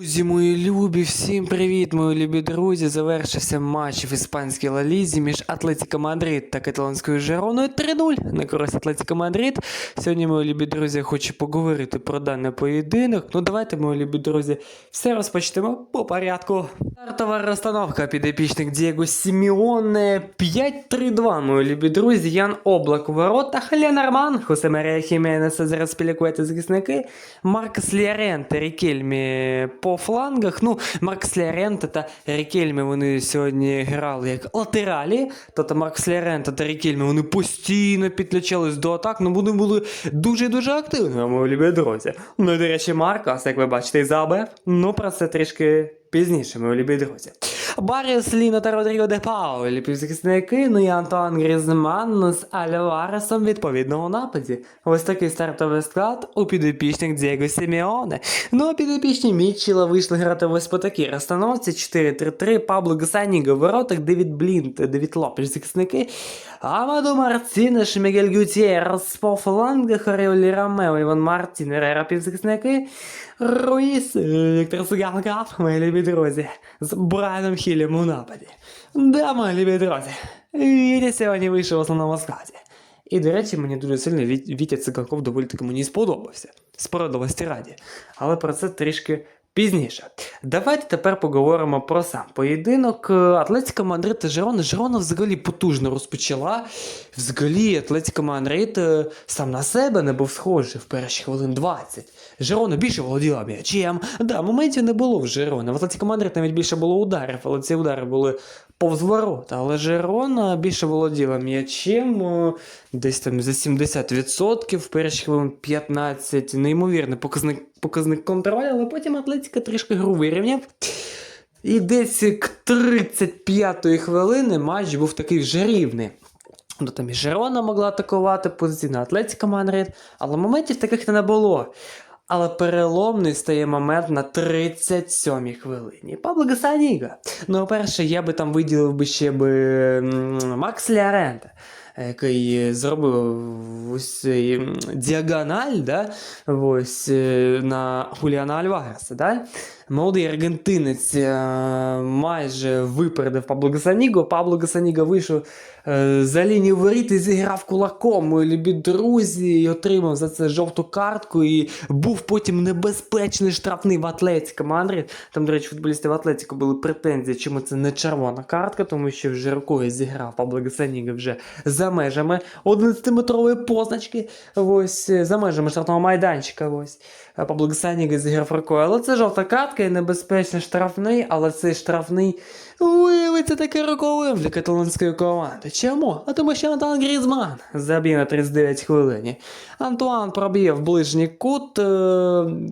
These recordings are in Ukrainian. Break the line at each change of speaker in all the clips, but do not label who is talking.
Друзі, мої любі, всім привіт, мої любі друзі. Завершився матч в іспанській лалізі між Атлетіко Мадрид та каталонською Жероною 3-0 на користь Атлетіко Мадрид. Сьогодні, мої любі друзі, я хочу поговорити про даний поєдинок. Ну давайте, мої любі друзі, все розпочнемо по порядку. Стартова розстановка підопічник Дієго Сіміоне 5-3-2, мої любі друзі. Ян Облак у воротах, Ленорман, Хосе Марія Хіменеса зараз пілікуєте захисники, Маркос Ліаренте, Рікельмі по флангах. Ну, Маркс Ліаренте та Рікельмі вони сьогодні грали як латералі. Тобто Маркс Лярента та Рікельмі вони постійно підключались до атак, ну вони були дуже-дуже активними, мої любі друзі. Ну і, до речі, Маркос, як ви бачите, і забив. Ну, про це трішки пізніше, мої любі друзі. Баріс Ліно та Родріго де Паулі, півзахисники, ну і Антуан Грізман з Альваресом відповідно нападі. Ось такий стартовий склад у підопічник Дієго Сімеоне. Ну а підопічні Мітчела вийшли грати ось по такій розстановці 4-3-3, Пабло Гасаніго воротах, Девід Блінт, Девід Лопеш захисники, Амаду Мартінеш, Мігель Гютєрс по флангах, Оріолі Ромео, Іван Мартін, Рера півзахисники, Руїс, Віктор Суганкав, мої любі друзі, з Брайаном Хілем у нападі. Да, мої любі друзі, Вітя сьогодні вийшов в основному складі. І, до речі, мені дуже сильно Віт- Вітя Циганков доволі таки мені сподобався. Справедливості раді. Але про це трішки пізніше. Давайте тепер поговоримо про сам поєдинок. Атлетика Мадрид та Жерона. Жерона взагалі потужно розпочала. Взагалі, Атлетика Мадрид е, сам на себе не був схожий в перші хвилин 20. Жерона більше володіла м'ячем. Да, моментів не було в Жерона. В Атлетика Мадрид навіть більше було ударів, але ці удари були повз ворота. Але Жерона більше володіла м'ячем. Десь там за 70%, в перші хвилин 15. Неймовірний показник, показник контролю, але потім Атлетика трішки гру вирівняв. І десь к 35-ї хвилини матч був такий вже рівний. Ну, там і Жерона могла атакувати позиційно Атлетика Мадрид, але моментів таких не було. Але переломний стає момент на 37-й хвилині. Пабло Гасаніга. Ну, по-перше, я би там виділив би ще би Макс Ліарента, який зробив ось діагональ, да? ось е, на Хуліана Альвареса. Да? Молодий аргентинець е, майже випередив Пабло Гасаніго. Пабло Гасаніго вийшов е, за лінію воріт і зіграв кулаком. Мої любі друзі, і отримав за це жовту картку. І був потім небезпечний штрафний в Атлетико Мадрид. Там, до речі, футболістів Атлетико були претензії, чому це не червона картка, тому що вже рукою зіграв Пабло Гасаніго вже за межами 11-метрової позначки. Ось е, за межами штрафного майданчика. Ось. Пабло Гасаніго зіграв рукою. Але це жовта картка і небезпечний штрафний, але цей штрафний виявиться таки роковим для каталонської команди. Чому? А тому що Антуан Грізман заб'є на 39 хвилині. Антуан проб'є в ближній кут, е,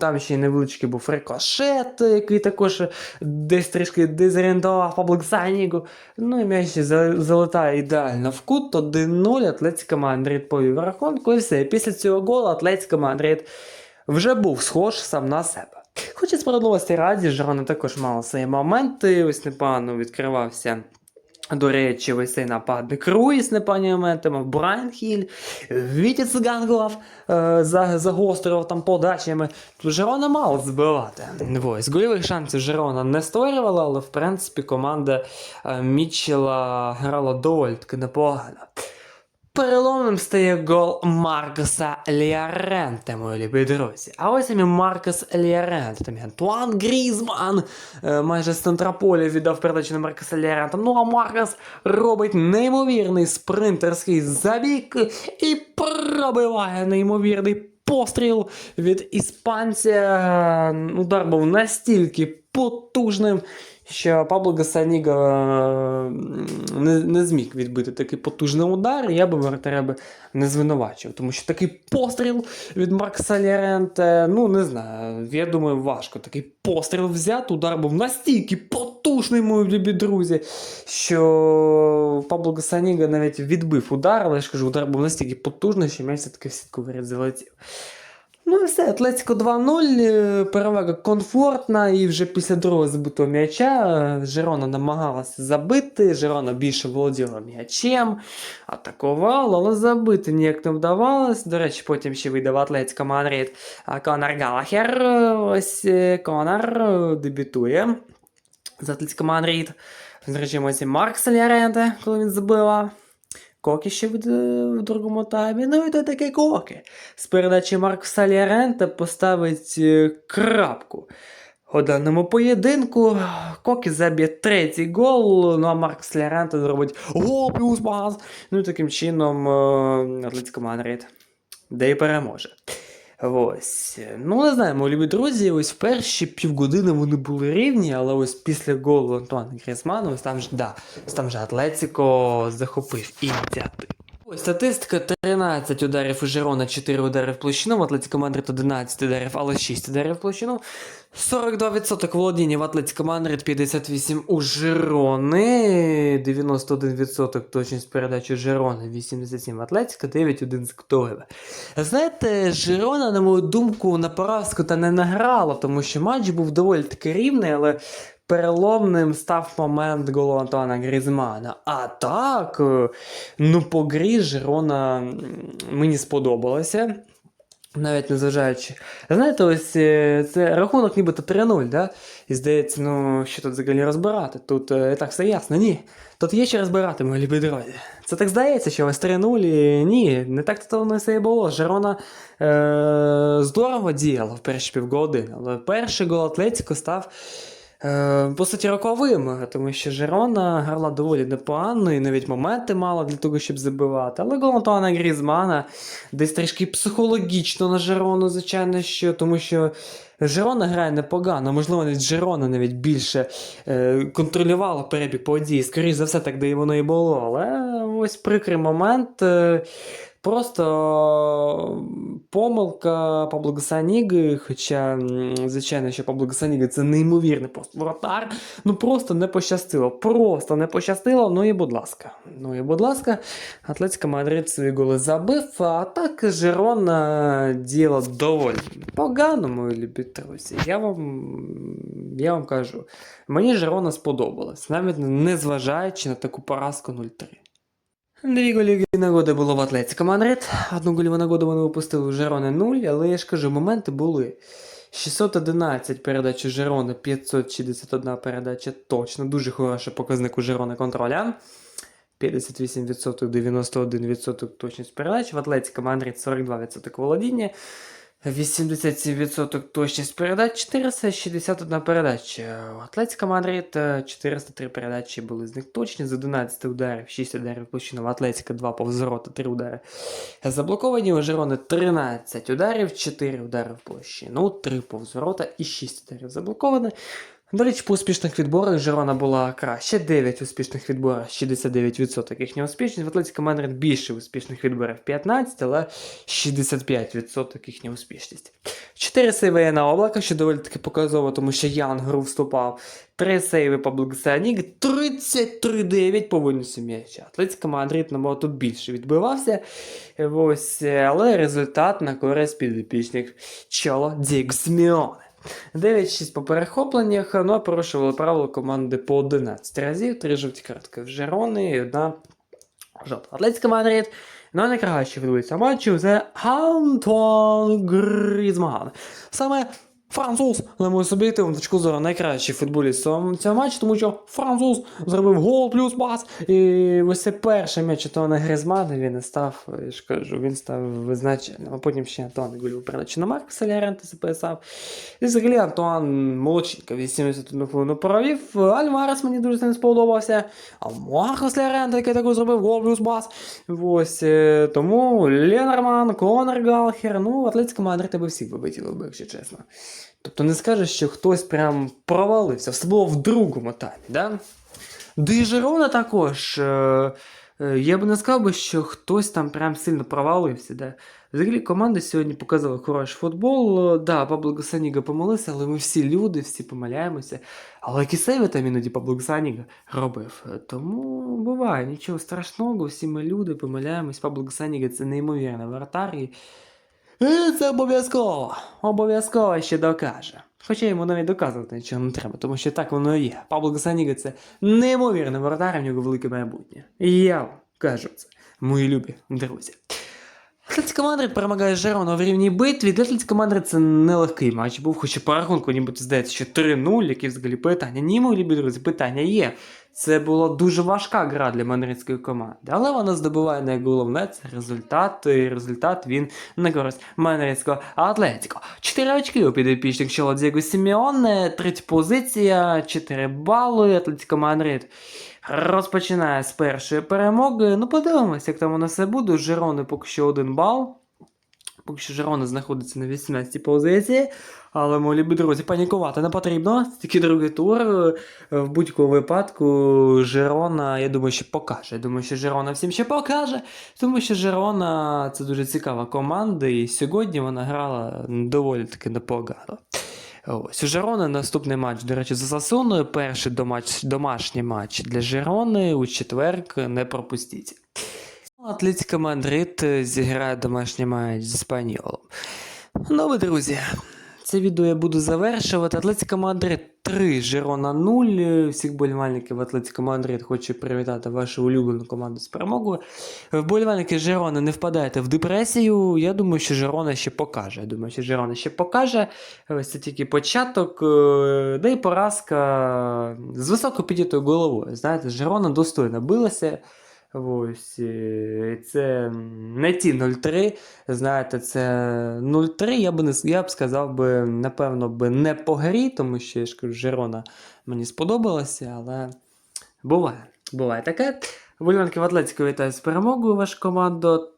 там ще й невеличкий був рикошет, який також десь трішки дезорієнтував Пабло Гасаніго. Ну і м'яч за- залетає ідеально в кут, 1-0, Атлетико Мадрид повів рахунку і все. Після цього голу Атлетико Мадрид вже був схож сам на себе. Хоч і справедливості раді, Жерона також мала свої моменти, ось непогано відкривався. До речі, ось цей нападник Руїс мав Брайан Хіль, Вітя Цигангов е, загострював там подачами. Жерона мало збивати. Ось, гольових шансів Жерона не створювала, але в принципі команда е, Мітчела грала доволі таки непогано. Переломним стає гол Маркоса Ліаренте, мої любі друзі. А ось саме Маркос Ліаренте, там Антуан Грізман е, майже з центрополя віддав передачу на Маркоса Ліаренте. Ну а Маркос робить неймовірний спринтерський забіг і пробиває неймовірний постріл від іспанця. Удар був настільки потужним. Що Пабло Гасаніга не, не зміг відбити такий потужний удар, і я би вратаря би не звинувачив. Тому що такий постріл від Маркса Ляренте, ну не знаю, я думаю, важко такий постріл взяти. Удар був настільки потужний, мої любі друзі, що Пабло Гасаніга навіть відбив удар, але я ж кажу, удар був настільки потужний, що м'яч все-таки в сітку виряд залетів. Ну і все, Атлетико 2-0, е, перевага комфортна, і вже після другого забитого м'яча е, Жирона намагалася забити, Жирона більше володіла м'ячем, атакувала, але забити ніяк не вдавалось. До речі, потім ще видав Атлетико Мадрид Конор Галахер. Е, Ось Конор дебютує з Атлетико Мадрид. Зречимо ось і Марк коли він забила. Кокі ще в, в другому таймі. Ну і то таке коки. З передачі Марк Саліарента поставить е, крапку. У даному поєдинку Кокі заб'є третій гол, ну а Марк Саліарента зробить гол плюс бас. Ну і таким чином е, Атлетико Мадрид де й переможе. Ось. Ну, не знаю, мої любі друзі, ось перші півгодини вони були рівні, але ось після голу Антуана Грізмана, ось там ж, да, там же Атлетико захопив ініціативу. Статистика 13 ударів у Жирона, 4 удари в площину, в Атлетико Мадрид 11 ударів, але 6 ударів в площину. 42% володіння в Атлетико Мадрид, 58 у Жирони, 91% точність передачі Жирони, 87 в Атлетико, 9-1 з. Знаєте, Жирона, на мою думку, на поразку та не награла, тому що матч був доволі таки рівний, але переломним став момент голу Антуана Грізмана. А так, е, ну по грі Жирона мені сподобалося. Навіть незважаючи. Знаєте, ось е, це рахунок нібито 3-0, да? І здається, ну що тут взагалі розбирати? Тут е, і так все ясно. Ні. Тут є що розбирати, мої любі друзі. Це так здається, що ось 3-0. і Ні, не так то воно все і було. Жирона е- здорово діяла в перші півгодини, але перший гол Атлетіко став. Е, по суті, роковим, тому що Жерона грала доволі непогано, і навіть моменти мала для того, щоб забивати. Але гол Грізмана десь трішки психологічно на Жерону, звичайно, що, тому що Жерона грає непогано, можливо, навіть Жерона навіть більше е, контролювала перебіг подій. Скоріше за все, так де і воно і було. Але ось прикрий момент. Е, Просто помилка Пабло Гасаніги, хоча, м, звичайно, що Пабло Гасаніги це неймовірний просто воротар. Ну просто не пощастило. Просто не пощастило. Ну і будь ласка. Ну і будь ласка, Атлетика Мадрид свої голи забив, а так Жерона діло доволі погано, мої любі друзі. Я вам, я вам кажу, мені Жерона сподобалось, навіть не зважаючи на таку поразку 0-3. Дві голіві нагоди було в Атлетико Мадрид. Одну голіву нагоду вони випустили у Жерони 0, але я ж кажу, моменти були. 611 передач у Жерони, 561 передача точно. Дуже хороший показник у Жерони контроля. 58%, 91% точність передач. В Атлетико Мадрид 42% володіння. 87% точність передач, 461 передача. У Атлетика Мадрид е, 403 передачі були з них точні, з 11 ударів, 6 ударів площина в Атлетико 2 повзворота, 3 удари. Заблоковані у Жерони 13 ударів, 4 удари в площину, 3 повзворота і 6 ударів заблоковано. До речі, по успішних відборах Жерона була краще. 9 успішних відборів, 69% їхня успішність. В Атлетико Мадрид більше успішних відборів 15, але 65% їхня успішність. 4 сейви на облака, що доволі таки показово, тому що Ян гру вступав. 3 сейви по Благосаніг, 33-9 по виносу м'яча. Атлетико Мадрид набагато більше відбивався. Ось, але результат на користь підопічних Чоло Діг Сімеоне. 9-6 по перехопленнях, ну а порушували правила команди по 11 разів, 3 жовті картки в Жерони і одна жовта. Атлетська Мадрид. Ну, найкраще відбувається матчу це Антон Грізман. Саме француз, на мою суб'єктивну точку зору, найкращий футболіст цього цього матчу, тому що француз зробив гол плюс пас. І ось це перший м'яч Антона Грізмана, він і став, я ж кажу, він став визначеним. А потім ще Антуан гольову передачу на Марка Соляренте записав. І взагалі Антуан молодчинка, 81 хвилину провів. Альварес мені дуже не сподобався. А Маркос Ляренте, який також зробив гол плюс пас. Ось е, тому Ленорман, Конор Галхер, ну, Атлетико Мадрид тебе всіх би виділив якщо чесно. Тобто не скажеш, що хтось прям провалився, все було в другому таймі, да? І Жирона також. Е, е, я б не сказав би, що хтось там прям сильно провалився. Да? Взагалі команда сьогодні показала хороший футбол. Да, Пабло Гасаніга помилився, але ми всі люди, всі помиляємося. Але які там іноді Пабло Гасаніга робив. Тому буває, нічого страшного, всі ми люди, помиляємось. Пабло Гасаніга це неймовірний вратар. І І це обов'язково. Обов'язково ще докаже. Хоча йому навіть доказувати нічого не треба, тому що так воно і є. Пабло Гасаніга це неймовірний воротар, в нього велике майбутнє. І я вам кажу це, мої любі друзі. Атлетика Мадрид перемагає Жерона в рівній битві. Для Атлетика Мадрид це нелегкий матч був, хоча по рахунку нібито здається, що 3-0, які взагалі питання. Ні, мої любі друзі, питання є. Це була дуже важка гра для мадридської команди, але вона здобуває найголовне це результат. І результат він на користь мадридського Атлетіко. 4 очки у підопічних чоло Дієго Сімеоне, третя позиція, 4 бали. Атлетико Мадрид розпочинає з першої перемоги. Ну, подивимося, як там воно все буде. У Жерони поки що один бал. Поки що Жерона знаходиться на 18-й позиції. Але, мої друзі, панікувати не потрібно. Тільки другий тур. Е, В будь-якому випадку Жерона, я думаю, що покаже. Я думаю, що Жерона всім ще покаже. Тому що Жерона це дуже цікава команда, і сьогодні вона грала доволі таки непогано. Ось у Жерони наступний матч, до речі, за Сасуною. Перший домач, домашній матч для Жерони у четвер не пропустіть. Атлетика Мадрид зіграє домашній матч з Спаньолом. Ну, ви, друзі, це відео я буду завершувати. Атлетика Мадрид 3, Жерона 0. Е, Всіх болівальників Атлетика Мадрид хочу привітати вашу улюблену команду з перемогою. Вболівальники Жерона не впадайте в депресію. Я думаю, що Жерона ще покаже. Я думаю, що Жерона ще покаже. Ось це тільки початок. е, Да і поразка з високо піднятою головою. Знаєте, Жерона достойно билася. Ось, е, це не ті 0-3. Знаєте, це 0-3. Я б не я б сказав би, напевно, би не по грі, тому що я ж кажу, Жерона мені сподобалася, але буває. Буває таке. Вольванки в Атлетико вітаю з перемогою вашу команду.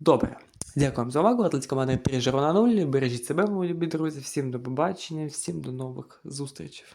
Добре. Дякую вам за увагу. Атлетика команда 3 Жерона 0. Бережіть себе, мої любі друзі. Всім до побачення, всім до нових зустрічей.